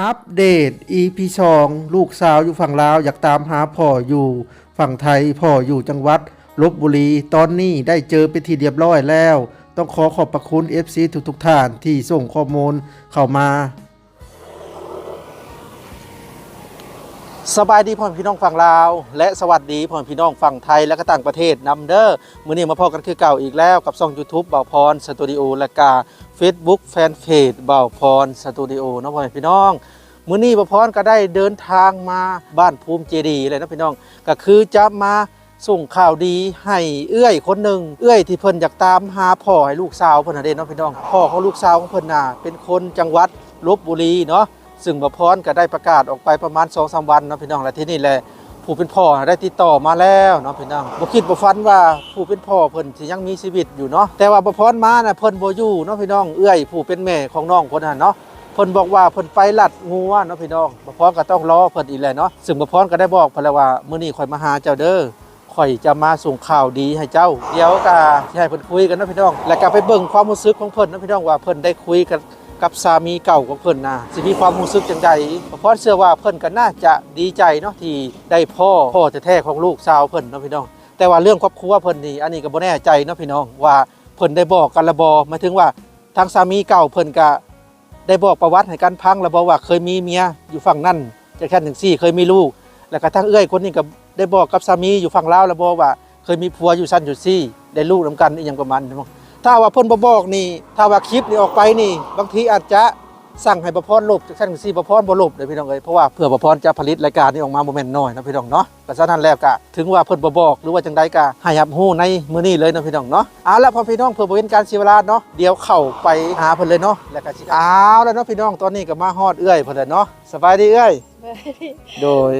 อัปเดต EP สองลูกสาวอยู่ฝั่งลาว อยากตามหาพ่ออยู่ฝั่งไทยพ่ออยู่จังหวัดลบบุรี ตอนนี้ได้เจอไปทีเรียบร้อยแล้ว ต้องขอขอบพระคุณ FC ทุกทุกท่านที่ส่งข้อมูลเข้ามา สบายดีพ่อพี่น้องฝั่งลาว และสวัสดีพ่อพี่น้องฝั่งไทยและก็ต่างประเทศนำเด้อมื้อนี้มาพบกันคือเก่าอีกแล้วกับช่อง YouTube เบาพรสตูดิโอและกา Facebook Fanpage เบาพรสตูดิโอนาะพ่อพี่น้องมื้อนี้เบาพรก็ได้เดินทางมาบ้านภูมิเจดีเลยนะพี่น้อง ก็คือจะมาส่งข่าวดีให้เอื้อยคนหนึ่งเอื้อยที่เพิ่นอยากตามหาพ่อให้ลูกสาวเพิ่นน่ะเด้เนาะพี่น้องพ่อเของลูกสาวของเพิ่นน่ะเป็นคนจังหวัดลบบุรีเนาะ ซึ่งบพรก็ได้ประกาศออกไปประมาณ2อสวันเนาะพี่น้องและที่นี่แหละผู้เป็นพ่อได้ติดต่อมาแล้วเนาะพี่น้องบ่คิดบ่ฝันว่าผู้เป็นพ่อเพิ่นสิยังมีชีวิตอยู่เนาะแต่ว่าบพรมาน่ะเพิ่นบ่อยู่เนาะพี่น้องเอื้อยผู้เป็นแม่ของน้องคนนั้นเนาะเพิ่นบอกว่าเพิ่นไปลัดงัวเนาะพี่น้องบพรก็ต้องรอเพิ่นอีกแหละเนาะซึ่งบพรก็ได้บอกเพิ่นแล้วว่ามื้อนี้ข่อยมาหาเจ้าเด้อข่อยจะมาส่งข่าวดีให้เจ้า เดี๋ยวก็ให้เพิ่นคุยกันเนาะพี่น้อง แล้วก็ไปเบิ่งความรู้สึกของเพิ่นเนาะพี่น้องว่าเพิ่นได้คุยกัน กับสามีเก่าของเพิ่นนะสิมีความรู้สึกจังใดเพราะเชื่อว่าเพิ่นก็น่าจะดีใจเนาะที่ได้พ่อพ่อแท้ๆของลูกสาวเพิ่นเนาะพี่น้อง แต่ว่าเรื่องครอบครัวเพิ่นนี่อันนี้ก็บ่แน่ใจเนาะพี่น้องว่าเพิ่นได้บอกกันละบ่หมายถึงว่าทางสามีเก่าเพิ่นก็ได้บอกประวัติให้กันพังแล้วบ่ว่าเคยมีเมียอยู่ฝั่งนั้นจะแค่ถึงสี่เคยมีลูก แล้วก็ทางเอื้อยคนนี้ก็ได้บอกกับสามีอยู่ฝั่งลาวแล้วบ่ว่า เคยมีผัวอยู่ซั่นอยู่ซี่ได้ลูกนํกันอีหยังประมาณนี้ ถ้าว่าเพิ่นบ่บอกนี่ ถ้าว่าคลิปนี่ออกไปนี่ บางทีอาจจะสั่งให้ประพรลบจากท่านซีประพรบ่ลบเลยพี่น้องเอ้ยเพราะว่าเพื่อประพรจะผลิตรายการนี้ออกมาบ่แม่นน้อยนะพี่น้องเนาะก็ฉะนั้นแล้วก็ถึงว่าเพิ่นบ่บอกหรือว่าจังใดก็ให้รับรู้ในมื้อนี้เลยนะพี่น้องเนาะเอาละพอพี่น้องเพื่อบ่เป็นการเสียเวลาเนาะเดี๋ยวเข้าไปหาเพิ่นเลยเนาะแล้วก็สิเอาแล้วเนาะพี่น้องตอนนี้ก็มาฮอดเอื้อยเพิ่นแล้วเนาะสบายดีเอื้อยโดย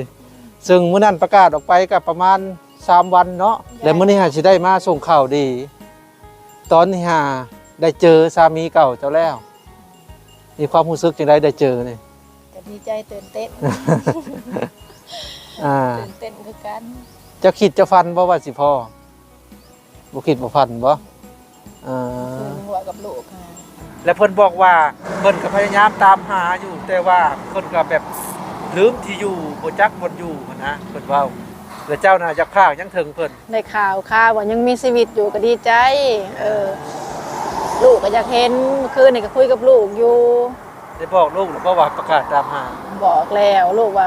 ซึ่งมื้อนั้นประกาศออกไปก็ประมาณ 3 วันเนาะแล้วมื้อนี้หาสิได้มาส่งข่าวดี ตอนนี้หาได้เจอสามีเก่าเจ้าแล้ว มีความรู้สึกจังไดได้เจอนี่ก็ดีใจตื่นเต้นอ่าตื่นเต้นคือกันเจะคิดจะฟันบ่ว่าสิพ่อบ่คิดบ่ฟันบ่อ่าคือหัวกับลูกค่ะแล้วเพิ่นบอกว่าเพิ่นก็พยายามตามหาอยู่ แต่ว่าเพิ่นก็แบบลืมที่อยู่บ่จักบ่อยู่หั้นนะเพิ่นเว้า แล้วเจ้าน่ะอยากพากยังถึงเพิ่นได้ข่าวข่าวว่ายังมีชีวิตอยู่ก็ดีใจ เออ ลูกก็อยากเห็นเมื่อคืนนี่ก็คุยกับลูกอยู่ ได้บอกลูกแล้วก็ว่าประกาศตามหาบอกแล้วลูกว่า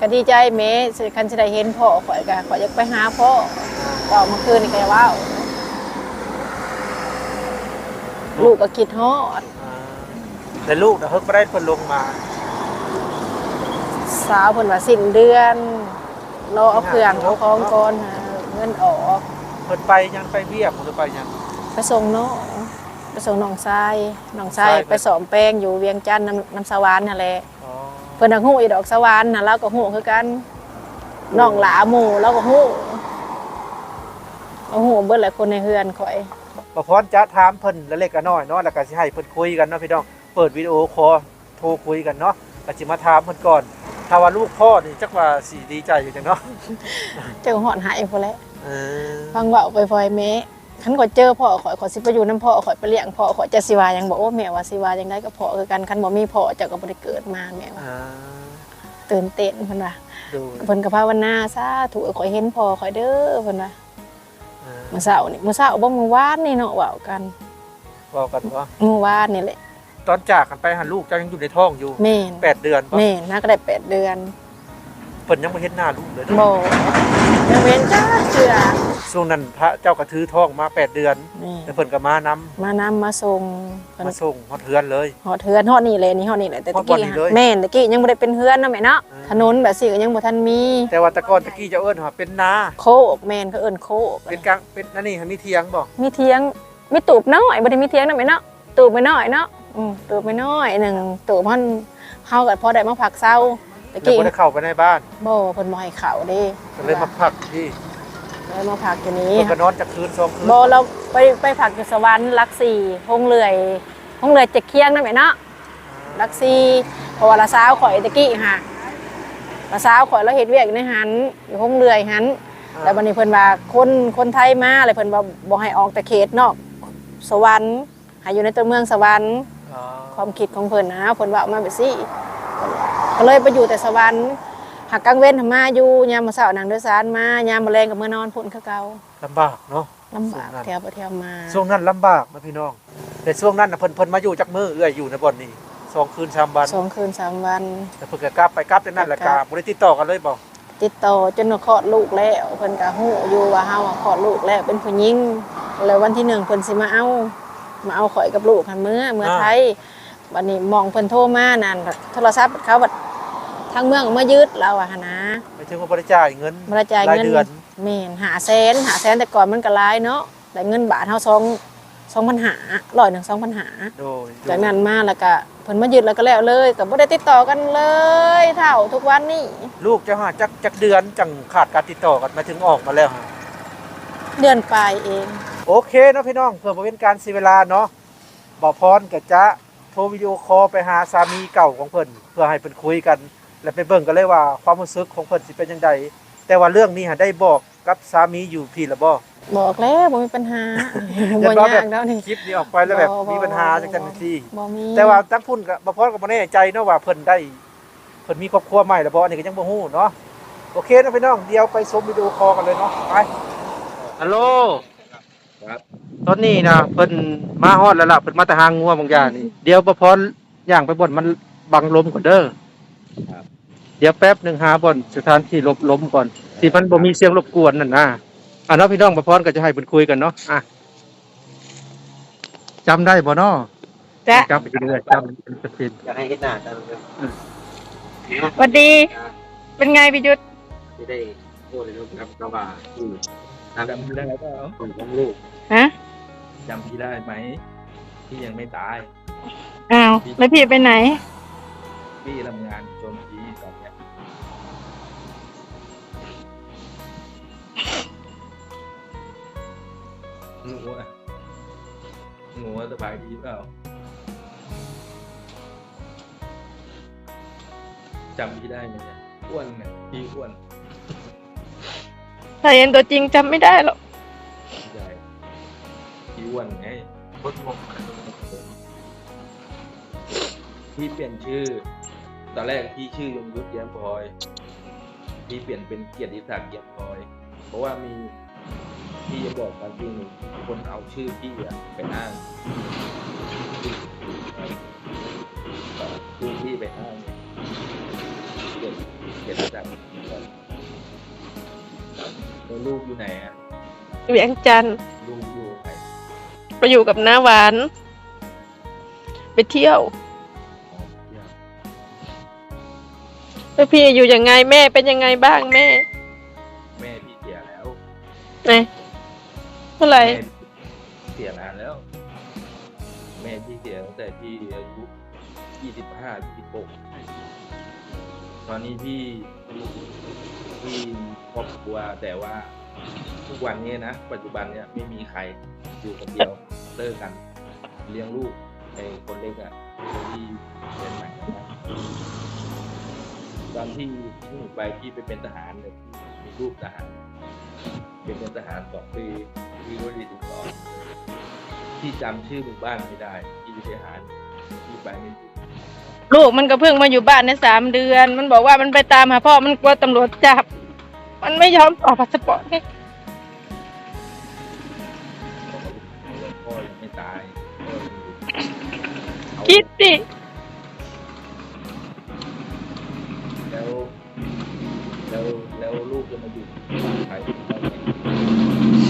ก็ดีใจแม่สิคันสิได้เห็นพ่อข่อยก็ข่อยอยากไปหาพ่อบอกเมื่อคืนนี่ก็เว้าลูกก็คิดฮอดอ่าแต่ลูกน่ะเฮิกบ่ได้เพิ่นลงมา สาวเพิ่นว่าสิ้นเดือน รอเอาเครื่องเอาของก่อนหาเงินออกเพิ่นไปยังไปเวียกหรือไปยัง ไปส่งน้องไปส่งน้องชายน้องชายชายไปไปสอมแป้งอยู่เวียงจันทน์น้ำน้ำสวรรค์นั่นแหละอ๋อเพิ่นนักหู้อีดอกสวรรค์น่ะเราก็หู้คือกันน้องหลาหมู่เราก็หู้เอาหู้เบิดหลายคนในเฮือนข่อยประพรจะถามเพิ่นละเล็กละน้อยเนาะแล้วก็สิให้เพิ่นคุยกันเนาะพี่น้องเปิดวิดีโอคอลโทรคุยกันเนาะก็สิมาถามเพิ่นก่อน ถ้าว่าลูกพ่อนี่จักว่าสิดีใจอยู่จังเนาะเจ้าหอนหายพุ่นแหละเออฟังเว้าไปฟอยแม่คันข่อยเจอพ่อข่อยข่อยสิไปอยู่นํพ่อข่อยไปเลี้ยงพ่อข่อยจะสิว่าหยังบอกโอ้แม่ว่าสิว่าจังไดก็พ่อคือกันคันบ่มีพ่อเจ้าก็บ่ได้เกิดมาแม่ว่าอ่าตื่นเต้นเพิ่นว่าดูเพิ่นก็ภาวนาสาธุข่อยเห็นพ่อข่อยเด้อเพิ่นว่าอ่าเมื่อเช้านี่เมื่อเช้าบ่เมื่อวานนี่เนาะเว้ากันบอกกันว่าเมื่อวานนี่แหละ ตอนจากกันไปหันลูกเจ้ายังอยู่ในท้องอยู่แม่นแปดเดือนบ่แม่นน่าก็ได้แปดเดือนเพิ่นยังบ่เห็นหน้าลูกเลยเนาะบ่ยังเว้นจ้าเชื่อช่วงนั้นพระเจ้าก็ถือท้องมาแปดเดือนนี่แล้วเพิ่นก็มานำมานำมาส่งเพิ่นมาส่งฮอดเฮือนเลย ฮอดเฮือนฮอดนี่เลยนี่ฮอดนี่แหละแต่ฮอตะดบ่อนกี้นี่เลย แม่นตะกี้ยังบ่ได้เป็นเฮือนเนาะแม่เนาะอืมถนนแบบสิก็ยังบ่ทันมีแต่ว่าแตะก่อนตะกี้เจ้าเอิ้นว่าเป็นนา โคกแม่นเขาเอิ้นโคกเป็นกลางเป็นอันนี้มีเทียงบ่มีเถียงมีตูบน้อยบ่ได้มีเถียงเนาะแม่เนาะตูบไม่น้อยเนาะ อืมตูบไม่น้อยหนึงตูบมันเฮาก็พอได้มาพักเซาตะแล้วกี้บ่ได้เข้าไปในบ้านบ่เพิ่นบ่ให้เข้าเด้ก็เลยมาพักที่เลยมาพักอยู่นี้ เพิ่นก็นอนจากคืนสองคืนบอเราไปไปผักอยู่สวรรค์ลักสี่ห้องเลื่อยห้องเลื่อยเจ็กเคียงนั่นไหมเนาะลักสี่เพราะว่าละสาวข่อยตะกี้ค่ะละสาวข่อยเราเห็ดเวียกในหันอยู่ห้องเลื่อยหันแล้ววันนี้เพิ่นว่าคนคนไทยมาเลยเพิ่นว่าบ่ให้ออกแต่เขตนอกสวรรค์ให้อยู่ในตัวเมืองสวรรค์อ๋อ ความคิดของเพิ่นนะเพิ่นว่ามาแบบซี่ก็เลยไปอยู่แต่สวรรค์หักกลางเว้นทำมาอยู่ยามมาเสาร์นางโดยสารมายามมาแรงกับเมื่อนอนพุ่นคือเก่าลำบากเนาะลำบากช่วงนั้นแถวไปแถวมา ช่วงนั้นลำบากนะพี่น้องแต่ช่วงนั้นน่ะเพิ่นเพิ่นมาอยู่จักมือเอื้อยอยู่ในบ่อนนี้สองคืนสามวันสองคืนสามวันแต่เพิ่นก็กลับไปกลับแต่นั่นแหละกลักาบบ่ได้ติดต่อกันเลยบ่ติดต่อจนว่าคลอดลูกแล้วเพิ่นก็ฮู้อยู่ว่าเฮาอะคลอดลูกแล้วเป็นผู้หญิงแล้ววันที่หนึ่งเพิ่นสิมาเอา มาเอาข่อยกับลูกหันเมื่อเมื่อไทยวันนี้มองเพิ่นโทรมานั่นโทรศัพท์เขาบัดทางเมืองเอามายึดเราอะหั่นนะไม่ถึงว่าบ่ได้จ่ายเงินบ่ได้จ่ายรายเงินเดือนแม่นหาแสนหาแสนแต่ก่อนมันก็หลายเนาะแต่เงินบาทเฮาสองสองพันหาร้อยหนึ่งสองพันหาโดยจากนั้นมาแล้วก็เพิ่นมายึดแล้วก็แล้วเลยก็บ่ได้ติดต่อกันเลย เท่าทุกวันนี้ลูกจะหาจักจักเดือนจังขาดการติดต่อกันมาถึงออกมาแล้วฮะเดือนปลายเอง โอเคเนาะพี่น้องเพื่อบ่เป็นการเสียเวลาเนาะบ่พรก็จะโทรวิดีโอคอลไปหาสามีเก่าของเพิ่นเพื่อให้เพิ่นคุยกัน และไปเบิ่งกันเลยว่าความรู้สึกของเพิ่นสิเป็นจังไดแต่ว่าเรื่องนี้หาได้บอกกับสามีอยู่พี่ละบ่บอกแล้วบ่มีปัญหาอย่าบ่บอกแบบยากแล้วนี่คลิปนี้ออกไปแล้วแบบบ่บ่มีปัญหาจังจังซี่บ่มีแต่ว่าทั้งพุ่นก็บ่พรก็บ่แน่ใจเนาะว่าเพิ่นได้เพิ่นมีครอบครัวใหม่แล้วบ่อันนี้ก็ยังบ่ฮู้เนาะโอเคเนาะพี่น้องเดี๋ยวไปชมวิดีโอคอลกันเลยเนาะไปฮัลโหล ครับ ตอนนี้นะเพิ่นมาฮอดแล้วล่ะเพิ่นมาแต่หางงัวบางอย่างนี่เดี๋ยวบ่พรย่างไปบ่อนมันบังลมก่อนเด้อครับ เดี๋ยวแป๊บหนึงหาบ่อนสถานที่หลบลมก่อนที่มันบ่มีเสียงรบกวนนั่นนะอะเนาะพี่น้องบ่พรก็จะให้เพิ่นคุยกันเนาะอะจำได้บ่เนาะจ๊ะจำไปเรื่อยๆจำเป็นเป็น อยากให้เห็นหน้าจังเลยสวัสดี เป็นไงพิยุทธที่ได้พูดในรูปครับก็ว่าอืม จำพี่ได้เปล่าผมของลูกฮะจำพี่ได้ไหมพี่ยังไม่ตาย อ้าวแล้วพี่ไปไหน พี่ทำงานจนพี่ตอนเนี้ยหนูอะหนูอะสบายดีเปล่าจำพี่ได้ไหมเนี่ยอ้วนเนี่ยพี่อ้วน ถ้าเห็นตัวจริงจำไม่ได้หรอกใช่พี่อ้วนไงรงงพี่เปลี่ยนชื่อ ตอนแรกพี่ชื่อยงยุทธแย้มพลอย พี่เปลี่ยนเป็นเกียรติศักดิ์แย้มพลอย เพราะว่ามีพี่จะบอกความจริงหนึ่งคนเอาชื่อพี่อะไปอ้างชื่อพี่ไปอ้างเกียรติเกียรติศักดิ์ แล้วลูกอยู่ไหนอะเวียงจันทร์ลูกอยู่ไหนไปอยู่กับน้าหวาน ไปเที่ยว อ๋อเนี่ยแล้วพี่อยู่ยังไงแม่เป็นยังไงบ้างแม่แม่พี่เสียแล้วไหนเมื่อไหร่แม่เสียนานแล้ว แม่พี่เสียตั้งแต่พี่อายุยี่สิบห้ายี่สิบหกตอนนี้พี่พี่ ครอบครัวแต่ว่าทุกวันนี้นะปัจจุบันเนี่ยไม่มีใครอยู่คนเดียวเลิกกัน เลี้ยงลูกไอ้คนเล็กอะ่ะคนที่เรียนใหม่นะตอนที่ที่หนูไปพี่ไปเป็นทหารเนี่ยมีลูกทหารเป็นเป็นทหารสองปีพี่ก็ดีติดต่อพี่จำชื่อหมู่บ้านไม่ได้พี่ไปหาพี่ไปไม่ถูกลูกมันก็เพิ่งมาอยู่บ้านในสามเดือน มันบอกว่ามันไปตามหาพ่อมันกลัวตำรวจจับ มันไม่ยอมออกพาสปอร์ตให้พ่อยังไม่ตายพ่อยังอยู่เอาคิดดิแล้ว แล้วแล้วลูกจะมาอยู่บ้านใครได้ไง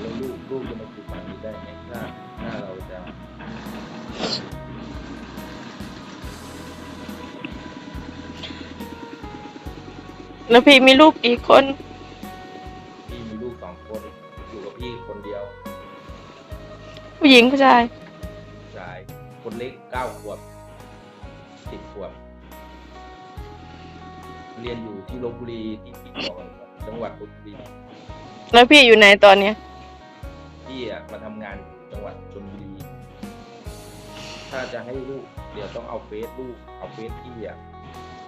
แล้วลูกลูกจะมาอยู่บ้านนี้ได้ไหมถ้า แล้วพี่มีลูกกี่คน พี่มีลูกสองคน อยู่กับพี่คนเดียวผู้หญิงผู้ชายชาย คนเล็กเก้าขวบสิบขวบ เรียนอยู่ที่ลบบุรีที่พี่บอกจังหวัดลบบุรี แล้วพี่อยู่ไหนตอนเนี้ย พี่อะมาทำงานอยู่จังหวัดชลบุรี ถ้าจะให้ลูก เดี๋ยวต้องเอาเฟซลูก เอาเฟซพี่อะ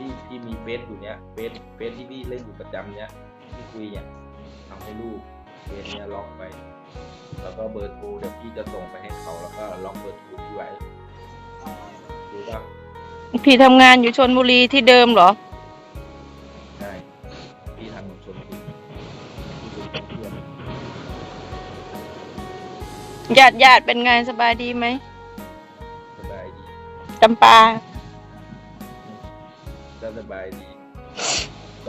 ที่ที่มีเฟซอยู่เนี้ยเฟซเฟซที่พี่เล่นอยู่ประจำเนี้ยที่คุยเนี่ยเอาให้ลูกเฟซเนี่ยล็อกไป แล้วก็เบอร์โทรเดี๋ยวพี่จะส่งไปให้เขาแล้วก็ล็อกเบอร์โทรพี่ไว้ดูป่ะพี่ทำงานอยู่ชนบุรีที่เดิมเหรอใช่พี่ทำกับชนบุรีพี่เป็นเพื่อนญาติญาติเป็นไงสบายดีไหมสบายดีจำปา ก็สบายดี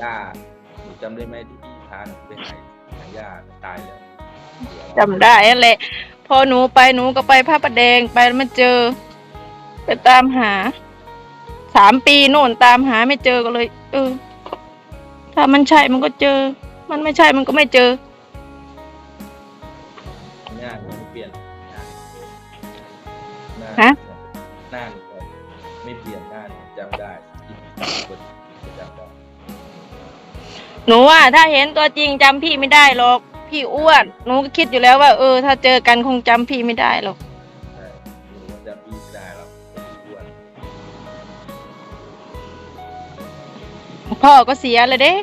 ย่าหนูจำได้ไหมที่พี่พาหนูไปหาหาย่าตายแล้วเสียแล้วจำได้นั่นแหละ พอหนูไปหนูก็ไปพระประแดงไปแล้วมาเจอ ไปตามหาสามปีโน่นตามหาไม่เจอก็เลย เออ ถ้ามันใช่มันก็เจอ มันไม่ใช่มันก็ไม่เจอ หน้าหนูไม่เปลี่ยนหน้าหน้าฮะหน้าหนูก็ไม่เปลี่ยนหน้าหนูจำได้ที่คนจำได้ หนูว่าถ้าเห็นตัวจริงจำพี่ไม่ได้หรอก พี่อ้วนหนูก็คิดอยู่แล้วว่าเออ ถ้าเจอกันคงจำพี่ไม่ได้หรอก ใช่หนูจำพี่ไม่ได้หรอกพี่อ้วนพ่อก็เสียเลยเด้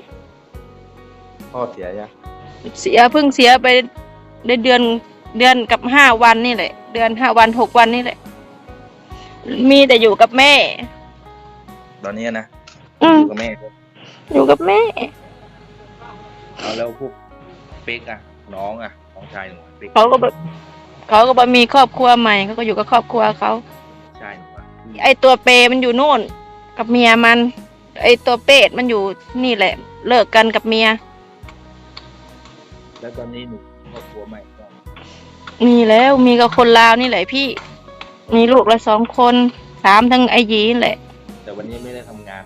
พ่อเสียยังเสียเพิ่งเสียไปได้เดือนเดือนกับห้าวันนี่แหละ เดือนห้าวันหกวันนี่แหละ มีแต่อยู่กับแม่ ตอนนี้นะอืมอยู่กับแม่ด้วยอยู่กับแม่ เอาแล้วพวกเป๊กอะน้องอะน้องชายหนูอะเป๊กเขาก็แบบเขาก็บ่มีครอบครัวใหม่เขาก็อยู่กับครอบครัวเขาใช่หนูอะไอตัวเปรมันอยู่โน่น กับเมียมัน ไอตัวเป็ดมันอยู่นี่แหละ เลิกกันกับเมีย แล้วตอนนี้หนูครอบครัวใหม่ก็มีแล้วมีกับคนลาวนี่แหละพี่ มีลูกละสองคนสามทั้งไอยีนแหละ แต่วันนี้ไม่ได้ทำงาน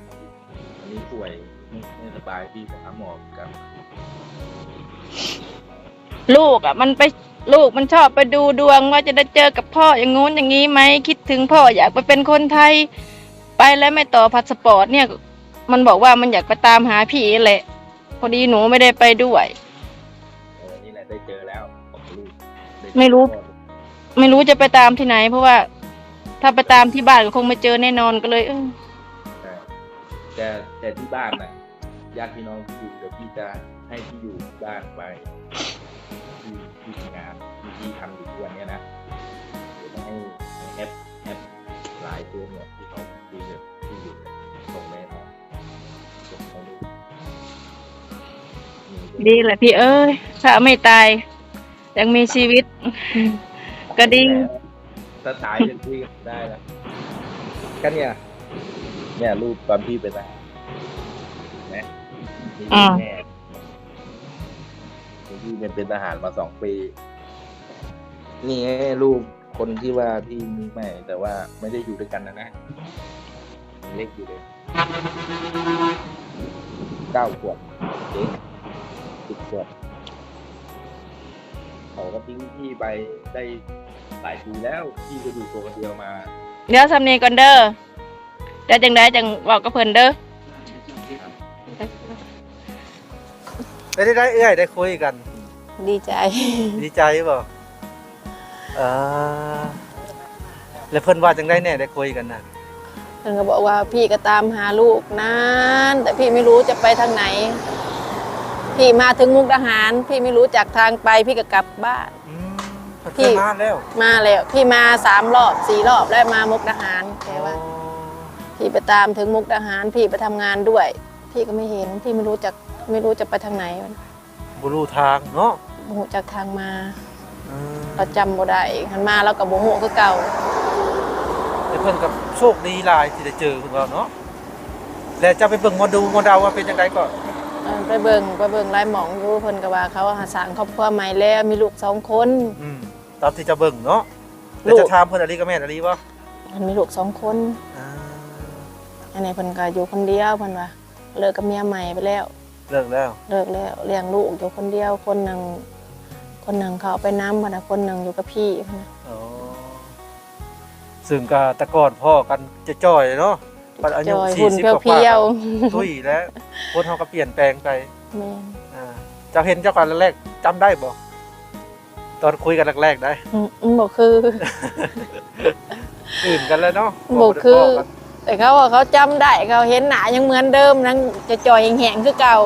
วันนี้ป่วยไม่ไม่สบายพี่ไปหาหมอกันลูกอะ มันไปลูกมันชอบไปดูดวงว่าจะได้เจอกับพ่ออย่างงู้นอย่างนี้ไหมคิดถึงพ่ออยากไปเป็นคนไทย ไปแล้วไม่ต่อพาสปอร์ตเนี่ย มันบอกว่ามันอยากไปตามหาพี่แหละพอดีหนูไม่ได้ไปด้วยเออนี่แหละได้เจอแล้วของลูกด้เจอไม่รู้ พ่อ ไม่รู้จะไปตามที่ไหน เพราะว่า ถ้าไปตามที่บ้านก็คงไม่เจอแน่นอนก็เลยเออใช่ แต่แต่ที่บ้านน่ะญาติพี่น้องที่อยู่เดี๋ยวพี่จะให้ที่อยู่บ้านไปที่ที่ทำงานที่พี่ทำอยู่ทุกวันเนี้ยนะเดี๋ยวจะให้แอปแอปหลายตัวเนี่ยที่เขาดีแบบที่อยู่เนี่ยส่งแม่เขาส่งเขาดูนี่ดีแหละพี่เอ้ยถ้าไม่ตาย ยังมีชีวิต ก็ดีถ้าตายจะคุยกันได้แล้วก็เนี่ย เนี่ย รูปตอนพี่เป็นทหารนะนี่อ่าแม่พี่เป็นเป็นทหารมาสองปี นี่ไงรูปคนที่ว่าที่มีแม่แต่ว่าไม่ได้อยู่ด้วยกันนะนะยังเล็กอยู่เลยเก้าขวบเด็กสิบขวบเขาก็ทิ้งพี่ไปได้หลายปีแล้ว พี่ก็อยู่ตัวคนเดียวมา เดี๋ยวสำเนียงก่อนเด้อ เดี๋ยวจังได้จังบอกกับเพิ่นเด้อได้ได้ได้เอื้อยได้คุยกัน ดีใจ ดีใจบ่เออแล้วเพิ่นว่าจังได้แน่ได้คุยกันน่ะเพิ่นก็บอกว่าพี่ก็ตามหาลูกนานแต่พี่ไม่รู้จะไปทางไหน พี่มาถึงมุกดาหาร พี่ไม่รู้จักทางไปพี่ก็กลับบ้าน อืมเพิ่นพี่เคยมาแล้ว มาแล้ว พี่มาสามรอบสี่รอบแล้วมามุกดาหารแกว่า พี่ไปตามถึงมุกดาหารพี่ไปทำงานด้วย พี่ก็ไม่เห็นพี่ไม่รู้จักไม่รู้จะไปทางไหนมันบ่รู้ทางเนาะบ่ฮู้จักทางมาอืมเราจำบ่ได้หันมาแล้วก็บ่ฮู้คือเก่าแต่เพิ่นกับโชคดีหลายที่ได้เจอเพิ่นว่าเนาะแล้วจะไปเบิ่งหมอดูหมอดาวว่าเป็นจังไดก็เออไปเบิ่งไปเบิ่งรายหมองอยู่เพิ่นก็ว่าเขาหาสร้างครอบครัวใหม่แล้วมีลูกสองคนอืมตามที่จะเบิ่งเนาะลูแล้วกจะถามเพิ่นอะไรก็แม่นอะไรบ่มันมีลูกสองคนอ่า อันนี้เพิ่นก็อยู่คนเดียวเพิ่นว่าเลิกกับเมียใหม่ไปแล้ว เลิกแล้ว เลิกแล้วเลี้ยงลูกอยู่คนเดียวคนหนึ่งคนหนึ่งเขาเอาไปน้ำมันนะคนหนึ่งอยู่กับพี่เพิ่นน่ะอ๋อซึ่งก็แต่ก่อนพ่อกันจะจ้อยเนาะปัจอาจยุอยหุ่น40เพียวกเพีว่ายวๆทุยแล้วคนเฮาก็เปลี่ยนแปลงไปแม่นอ่าเจ้าเห็นเจ้ากันแรกๆจำได้บ่ตอนคุยกันแรกๆได้ อืมอืมบอกคืออื่นกันแล้วเนาะบ่คือบ่ได้พ้กัน แต่เขาว่าเขาจำได้เขาเห็นหนายังเหมือนเดิมนังจะจอยแหงๆคือเก่า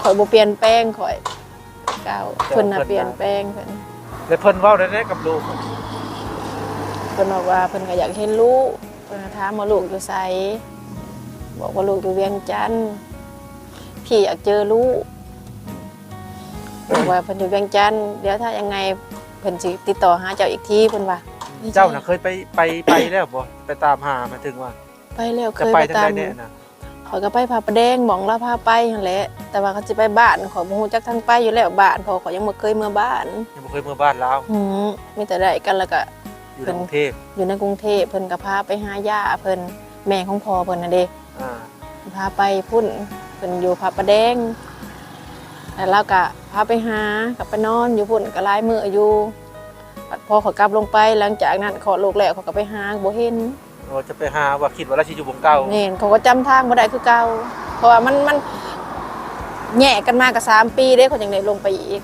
คข่อยบ่เปลี่ยนแปลงข่อย เก่าเพิ่นน่ะเปลี่ยนแปลงเพิ่นแล้วเพิ่นเว้าได้ได้กับลูกเพิ่นบอกว่าเพิ่นก็อยากเห็นลูกเพิ่นก็ถามว่าลูกอยู่ไสบอกว่าลูกอยู่เวียงจันทน์พี่อยากเจอลูกบอกว่าเพิ่นอยู่เวียงจันทน์เดี๋ยวถ้ายังไงเพิ่นสิติดต่อหาเจ้าอีกทีเพิ่นว่า เจ้าน่ะเคยไปไปไปแล้วบ่ไปตามหามาถึงว่า ไปแล้วเคจะยไปไปทางตาใดมแน่น่ะข่อยก็ไปพาประแดงหมองลาพาไปนั่นแหละแต่ว่าเขาสิไปบ้านขอยบ่ฮู้จักทางไปอยู่แล้วบ้านเพอขอยยังบ่เคยเมื่อบ้านยังบ่เคยเมื่อบ้านลาวหืมมีแต่ได้กันแล้วก็ อยู่ในกรุงเทพอยู่ในกรุงเทพเพิ่นก็พาไปหาย่าเพิ่นแม่ของพ่อเพิ่นน่ะเด้อ่าพาไปพุ่นเพิ่นอยู่พาประแดงแล้วเราก็พาไปหากับไปนอนอยู่พุ่นก็หลายมื้ออยู่บัด พอเขากลับลงไปหลังจากนั้นขอลูกแล้วเขาก็ไปหาบ่เห็นเราจะไปหาว่าคิดว่าเราสิอยู่วงเก่าแม่นเขาก็จำทางบ่ได้คือเก่าเพราะว่ามันมันแยกกันมาก็สามปีเด้เขาจังได้ลงไปอีก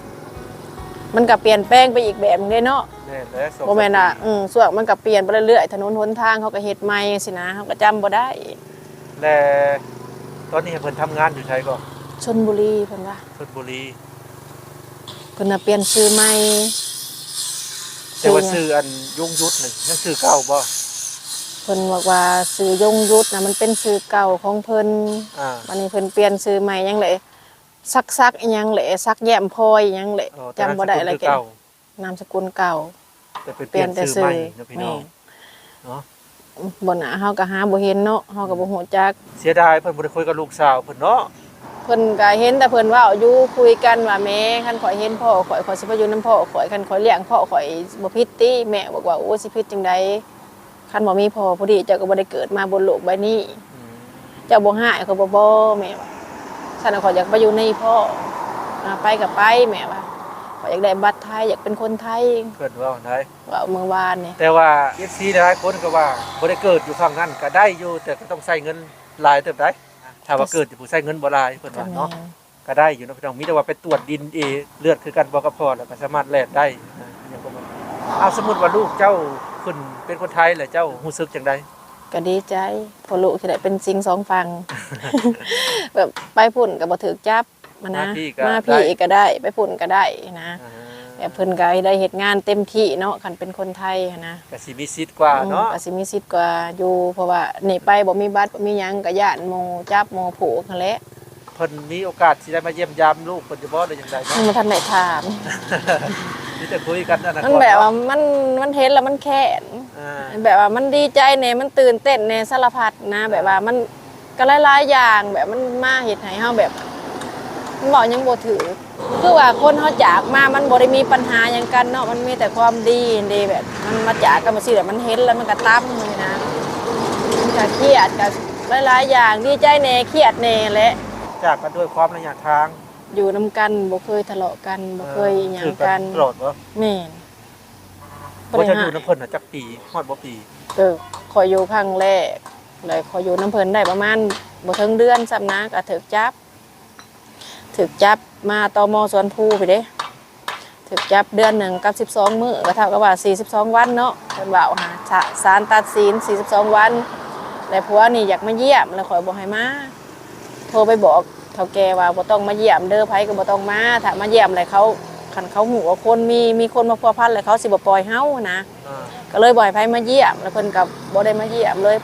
มันก็เปลี่ยนแปลงไปอีกแบบนึงเด้เนาะแน่นแล้วสองบ่แม่นอะอืมส่วนมันก็เปลี่ยนไปเรื่อยๆถนนหนทางเขาก็เฮ็ดใหม่สินะเขาก็จำบ่ได้และตอนนี้เพิ่นทำงานอยู่ไสก็ชลบุรีเพิ่นว่าชลบุรีเพิ่นน่ะเปลี่ยนชื่อใหม่ แต่ว่าชื่ออันยุ่งยุทธนึงยังชื่อเก่าบ่เพิ่นบอกว่าชื่อยงยุทธน่ะมันเป็นชื่อเก่าของเพิ่นอ่าวันนี้เพิ่นเปลี่ยนชื่อใหม่ยังเลยซักซักอีหยังแหละซักแย้มพลอยอีหยังแหละอ๋อจำบ่ได้อะไรแต่เกี่นามยสกุลคือเก่านามสกุลเก่า แต่เป็นเปเปลี่ลี่ยยนนแต่ชื่อชื่ใหอม่นะพี่น้องแม่เนาะบ่น่ะเฮาก็หาบ่เห็นเนาะเฮาก็บ่ฮู้จักเสียดายเพิ่นบ่ได้คุยกับลูกสาวเพิ่นเนาะ เพิ่นก็เห็นแต่เพิ่นเว้าอยู่คุยกันว่าแม่คันข่อยเห็นพ่อข่อยข่อยสิไปอยู่นํพ่อข่อยคันข่อยเลี้ยงพ่อข่อยบ่ผิดติแม่บอกว่าโอ้สิผิดจังไดคันบ่มีพ่อพอดีเจ้าก็บ่ได้เกิดมาบนโลกใบนี้อืมเจ้าบ่หายเขาบ่บ่แม่ว่าฉันน่ะข่อยอยากไปอยู่ในพ่ออ่าไปก็ไปแม่ว่าข่อยอยากได้บัตรไทยอยากเป็นคนไทยเพิ่นเว่าได้ว่าเมื่อวานนี่แต่ว่า FC หลายคนก็ว่าบ่ได้เกิดอยู่ฝั่งนั้นก็ได้อยู่แต่ก็ต้องใช้เงินหลายเติบได้ ถ้าว่าเกิดอยู่ผู้ใช้เงินบ่หลายเพิ่นก็ว่าแม่เนาะก็ได้อยู่เนาะพี่น้องมีแต่ว่าไปตรวจดินเอเลือดคือกันบ่ก็พอแล้วก็สามารถแล่นได้นะอย่างประมาณเอาสมมุติว่าลูกเจ้าขึ้นเป็นคนไทยแล้วเจ้ารู้สึกจังไดก็ดีใจเพอลูกสิได้เป็นจริงสองฝั่งแบบไปพุ่นก็บ่ถูกจับมานะมาพี่ก็มาพี่ได้ก็ได้ไปพุ่นก็ได้นะอ่า แบบเพิ่นก็ได้เฮ็ดงานเต็มที่เนาะคันเป็นคนไทยหั้นนะก็สิมีสิทธิ์กว่าเนาะอืมก็สิมีสิทธิ์กว่าอยู่ เพราะว่านี่ไปบ่มีบัตรบ่มีหยังก็ย่านหมู่จับหมู่ผูกนั่นแหละเพิ่นมีโอกาสสิได้มาเยี่ยมยามลูกเพิ่นจะบ่ได้จังไดเนาะมันบ่ทันได้ถามมีแต่คุยกันนั่นน่ะมันแบบว่ามันมันเห็นแล้วมันแค้นอ่าแบบว่ามันดีใจแน่มันตื่นเต้นแน่สารพัดนะ แบบว่ามันก็หลายๆอย่างแบบมันมาเฮ็ดให้เฮาแบบ มันบอกยังบ่ถือ คือว่าคนเฮาจากมา มันบ่ได้มีปัญหาหยังกันเนาะ มันมีแต่ความดีดีแบบ มันมาจากกันมาสิแล้วมันเห็นแล้วมันก็ตั้มเลยนะมันก็เครียดก็หลายๆอย่างดีใจแน่เครียดแน่แหละ จากกันด้วยความระยะทางอยู่นํกันบ่เคยทะเลาะกันบ่เคยอิหยังถือกันตลอดบ่แม่นบ่จะอยู่น้ำเพิ่นน่ะจักปีฮอดบ่ปีเออขอยอยู่ครั้งแรกเลยขอยอยู่น้ำเพลินได้ประมาณบ่ถึงเดือนซ้ำนะก็ถึกจับ ถึกจับมาตมสวนภูไปเด้ถึกจับเดือนหนึ่งกับ 12 มื้อก็เท่ากับว่า 42 วันเนาะเพิ่นว่าหาศาศาลตัดสิน 42 วันแล้วผัวนี่อยากมาเยี่ยมแล้วขอยบ่ให้มาโทรไปบอกเฒ่าแก่ว่าบ่ต้องมาเยี่ยมเด้อไผก็บ่ต้องมาถ้ามาเยี่ยมอะไรเขาคันเขาหูว่าคนมีมีคนมาพัวพันแล้วเขาสิบ่ปล่อยเฮานะอ่าก็เลยบ่อยไผมาเยี่ยม แล้วเพิ่นกับบ่ได้มาเยี่ยมเลย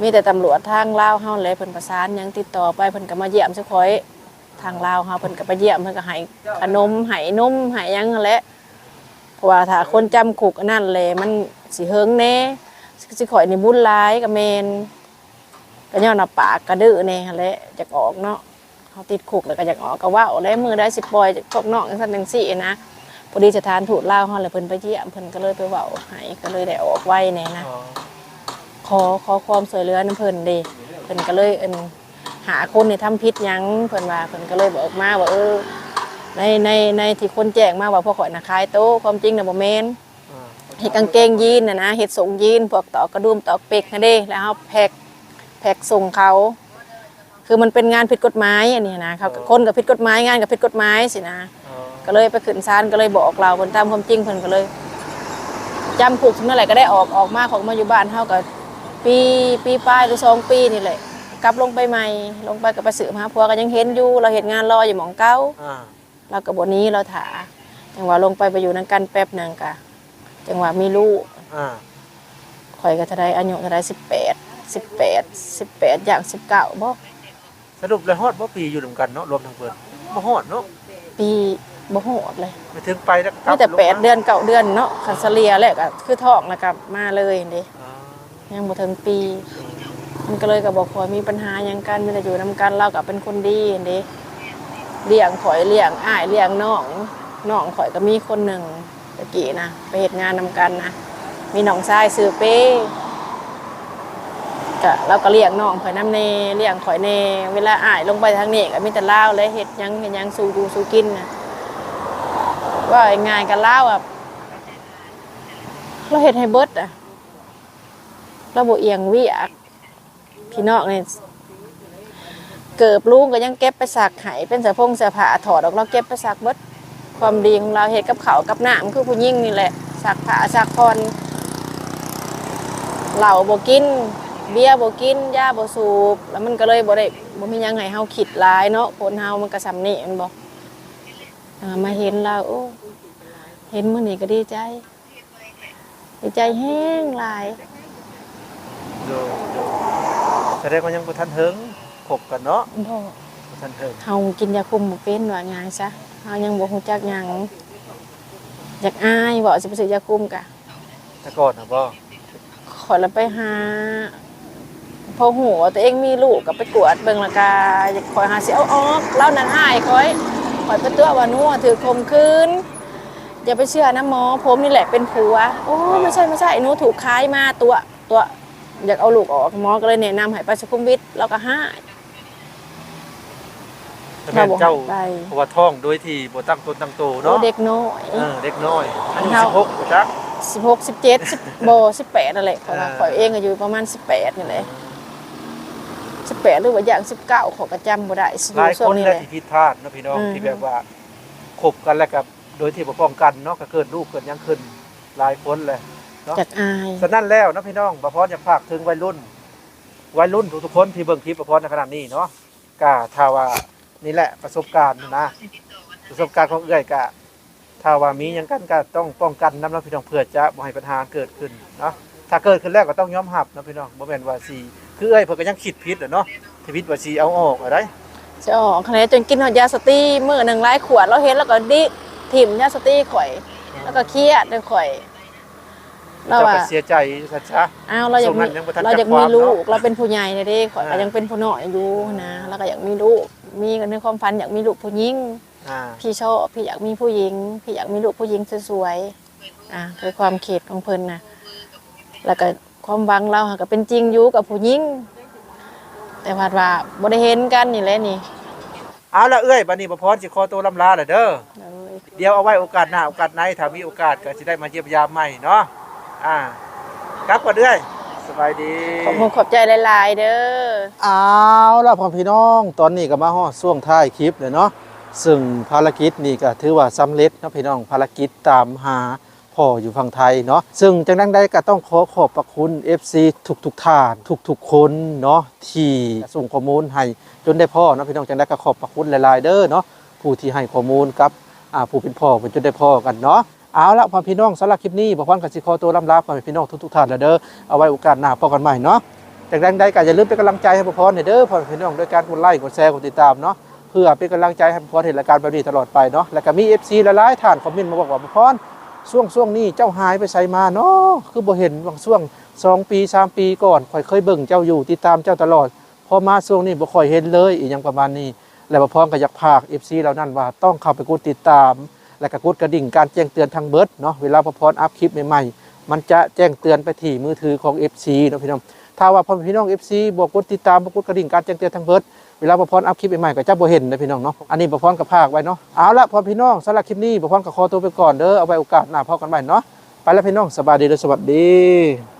มีแต่ตำรวจทางลาวเฮาเลยเพิ่นประสานหยังติดต่อไปเพิ่นก็มาเยี่ยมซุคอย ทางลาวเฮาเพิ่นก็ไปเยี่ยมเพิ่นก็ให้ขนมให้นมให้หยังนั่นแหละเพราะว่าถ้าคนจำคุกอันนั่นแหละมันสิเฮิงแน่สิข่อยนี่บุญหลายก็แม่นก็ย้อนว่าปากกระดื้อแน่หั่นแหละอยากออกเนาะเฮาติดคุกแล้วก็อยากออกก็เว้าได้มือได้สิปล่อยพวกน้องจังซั่นจังซี่นะพอดีสถานทูตลาวเฮาเลยเพิ่นไปเยี่ยมเพิ่นก็เลยไปเว้าให้ก็เลยได้ออกไว้แน่นะอ๋อขอขอความช่วยเหลือนํเพิ่นเด้เพิ่นก็เลยเอิ้น หาคนที่ทำผิดหยังเพิ่นว่าเพิ่นก็เลยบอกมาว่าเออในในในที่คนแจ้งมาว่าพวกข่อยน่ะขายโต๊ะความจริงน่ะบ่แม่นอ่าเฮ็ดกางเกงยีนน่ะนะเฮ็ดส่งยีนพวกตอกกระดุมตอกเป็กนะเด้แล้วเฮาแพ็คแพ็คส่งเขา คือมันเป็นงานผิดกฎหมายอันนี้นะเขาคนก็ผิดกฎหมายงานก็ผิดกฎหมายสินะอ๋อก็เลยไปขึ้นศาลก็เลยบอกเราคนตามความจริงเพิ่นก็เลยจำคุกถึงเมื่อไหร่ก็ได้ออกออกมาของมาอยู่บ้านเท่ากับปีปีปลายหรือสองปีนี่แหละ กลับลงไปใหม่ ลงไปกับไปสืบหาผัวก็ยังเห็นอยู่ เราเห็นงานรออยู่หมองเก้าอ่าเรากับบนนี้เราถาจังหวะลงไปไปอยู่นังกันแป๊บหนึ่งกะจังหวะมีลูกอ่าข่อยก็เท่าไดอายุเท่าไดสิบแปดสิบแปดสิบแปดอย่างสิบเก้าบ่สรุปเลยฮอดบ่ปีอยู่นำกันเนาะรวมทั้งเพิ่นบ่ฮอดเนาะปีบ่โหดเลย ไปถึงไปแล้วกลัมีบแต่ลงแปดมาเดือนเก้าเดือนเนาะคันเสลียแหละก็คือท้องแล้วก็มาเลยเด้อ่ายังบ่ถึงปีมั มันก็เลยก็บบอกข่อยมีปัญหาหยังกันมีแต่อยู่นํกันเราก็เป็นคนดีเด้เลี้ยงข่อยเลี้ยงอ้ายเลี้ยงน้องน้องข่อยก็มีคนหนึ่งตะกี้นะไปเฮ็ดงานนํกันนะมีน้องชายซื้อเป้ก็เราก็เลี้ยงน้องข่อยน้ำเนเลี้ยงข่อยเนเวลาอ้ายลงไปทางนี้ก็มีแต่ลาเลยเฮ็ดยังเฮ็ดยังสู่ดูสู่กินนะว่าง่ายกันลาวอะเราเฮ็ดให้เบิดอะเราบเอียงวิอัก พี่น้องนี่ยเกิบลุงก็ยังเก็บไปสักไหเป็นเสื้อพงเสื้อผ้าถอดออกเราเก็บไปสักเบิดความดีของเราเฮ็ดกับเขากับหน้ำคือผู้หญิงนี่แหละสักผาสักพรเหล้าโบกิน เบียร์บ่กินยาโบสูบ แล้วมันก็เลยบ่ได้บ่มียังให้เฮาคิดลายเนาะคนเฮามันก็สำนี่มันบอ่ามาเห็นเราโอ้เห็นมื้อนี้ก็ดีใจดีใจแห้งลาย แสดงว่ายังบ่ทันถึงคบกันเนาะบ่บ่ทันถึงเฮากินยาคุมบ่เป็นว่าง่ายซะเฮายังบ่ฮู้จักหยังอยากอายบ่สิไปซื้อยาคุมกะแต่ก่อนน่ะบ่ขอแล้วไปหาพอหูว่าตัวเองมีลูกก็ไปกวดเบิ่งและกาอยากขอยหาสิเอาออกเล่านั้นหายคอยขอยไปตัวว่านัวถือคมคืนอย่าไปเชื่อนะหมอผมนี่แหละเป็นผัวโอ้ไม่ใช่ไม่ใช่หนูถูกค้ายมาตัวตัว อยากเอาลูกออกหมอก็เลยแนะนำให้ไปสุขุมวิทแล้วก็หายแต่แม่นเจ้าเราบ่ให้ไป เพราะว่าท้องโดยที่บ่ตั้งตนตั้งโตโอ้เนาะเด็กน้อย เออเด็กน้อยอายุเท่า16บ่จักสิบหกสิบเจ็ดสิบโบสิบแปดนั่นแหละเขาว่าอ่าข่อยเองอายุประมาณสิบแปดนี่แหละสิบแปดหรือว่าอย่างสิบเก้าขอยกระจำบ่ได้สิหลายช่ควนงนี้และแหละ ที่ผิดพลาดเนาะพี่น้องอืม ที่แบบว่าคบกันแล้วกับโดยที่บ่ป้องกันเนาะก็เกิดลูกเกิดหยังขึ้นหลายคนเลยเนาะ จากอายฉะนั้นแล้วนะพี่น้องประพรอยากฝากถึงวัยรุ่น วัยรุ่นทุกๆคนที่เบิ่งคลิปประพรในขณะนี้เนาะกะถ้าว่านี่แหละประสบการณ์นะประสบการณ์ของเอื้อยกะถ้าว่ามีหยังกันก็ต้องป้องกันนำนะพี่น้องเพื่อจะบ่ให้ปัญหาเกิดขึ้นเนาะถ้าเกิดขึ้นแล้วก็ต้องยอมรับนะพี่น้องบ่แม่นว่าสิคือเอ้อยเพิ่นก็ยังคิดผิดอะเนาะที่ผิดว่าสิเอาออกอะไรจะออกคะแนนจนกินหอดยาสตีมื้อหนึ่งหลายขวดเราเห็นแล้วก็ดิถิ่มยาสตีข่อย แล้วก็เครียดด้วยข่อย เราเจ้าว่าก็เสียใจซะซะ อ้าวเราอยากมีส่งนั้นยังบ่ทันเราอยากจักความีมลูกเนาะเราเป็นผู้ใหญ่เนี่ยเด้ข่อยก็อ่ายัยังเป็นผู้น้อยอยู่นะแล้วก็อยากมีลูกมีกันในความฝันอยากมีลูกผู้หญิงอ่าพี่ชอบพี่อยากมีผู้หญิง พี่อยากมีลูกผู้หญิงสวยๆอะคือความคิดของเพิ่นนะแล้วก็ความหวังเราหาก็เป็นจริงอยู่กับผู้หญิงแต่ว่าว่าบ่ได้เห็นกันนี่แหละนี่เอาละเอ้อยบัดนี้ประพรสิขอตัวลำลาแล้วเด้อ เลยเดี๋ยวเอาไว้โอกาสหน้าโอกาสไหนถ้ามีโอกาสก็สิได้มาเยี่ยมยามใหม่เนาะ อ่าครับก่อนเด้อยสบายดีขอบคุณขอบใจหลาย ๆ เด้อเอาล่ะพ่อพี่น้องตอนนี้ก็มาฮอดช่วงท้ายคลิปเลยเนาะซึ่งภารกิจนี่ก็ถือว่าสำเร็จเนาะพี่น้องภารกิจตามหาพ่ออยู่ฝั่งไทยเนาะซึ่งจังนั้นได้ก็ต้องขอขอบพระคุณ FC ทุกทุกๆท่านทุกทุกๆคนเนาะที่ส่งข้อมูลให้จนได้พ่อเนาะพี่น้องจังได้ก็ขอบพระคุณหลาย ๆ เด้อเนาะผู้ที่ให้ข้อมูลกับอ่าผู้เป็นพ่อเป็นจนได้พ่อกันเนาะ เอาละพ่อพี่น้องสำหรับคลิปนี้บอกพ่อกับสิขอตัวลำลาพ่อพี่น้องทุกๆท่านเด้อเอาไว้โอกาสหน้าพบกันใหม่เนาะจากแรงใดก็อย่าลืมเป็นกำลังใจให้พ่อพรเด้อพ่อพี่น้องด้วยการกดไลค์กดแชร์กดติดตามเนาะเพื่อเป็นกำลังใจให้พ่อพรเห็นรายการแบบนี้ตลอดไปเนาะแล้วก็มี FC หลายๆท่านคอมเมนต์มาบอกว่าพ่อพรช่วงช่วงนี้เจ้าหายไปใส่มาเนาะคือบ่เห็นบางช่วงสองปีสามปีก่อนข่อยเคยเบิ่งเจ้าอยู่ติดตามเจ้าตลอดพอมาช่วงนี้บ่ค่อยเห็นเลยอีกอย่างประมาณนี้ แล้วพ่อพรก็อยากพาก FC เหล่านั้นว่าต้องเข้าไปกดติดตาม และก็กดกระดิ่งการแจ้งเตือนทางเบิร์ดเนาะเวลาพอพรอัพคลิปใหม่ๆ มันจะแจ้งเตือนไปที่มือถือของ FC เนาะพี่น้องถ้าว่าพ่อพี่น้อง FC บวกกดติดตามบวกกดกระดิ่งการแจ้งเตือนทางเบิร์ดเวลาพอพรอัพคลิปใหม่ๆก็จะบ่เห็นนะพี่น้องเนาะอันนี้พอพรกับภาคไว้เนาะเอาละพอพี่น้องสำหรับคลิปนี้พอพรกับคอตัวไปก่อนเด้อเอาไว้โอกาสหน้าพบกันใหม่เนาะไปแล้วพี่น้องสบายดีและสวัสดี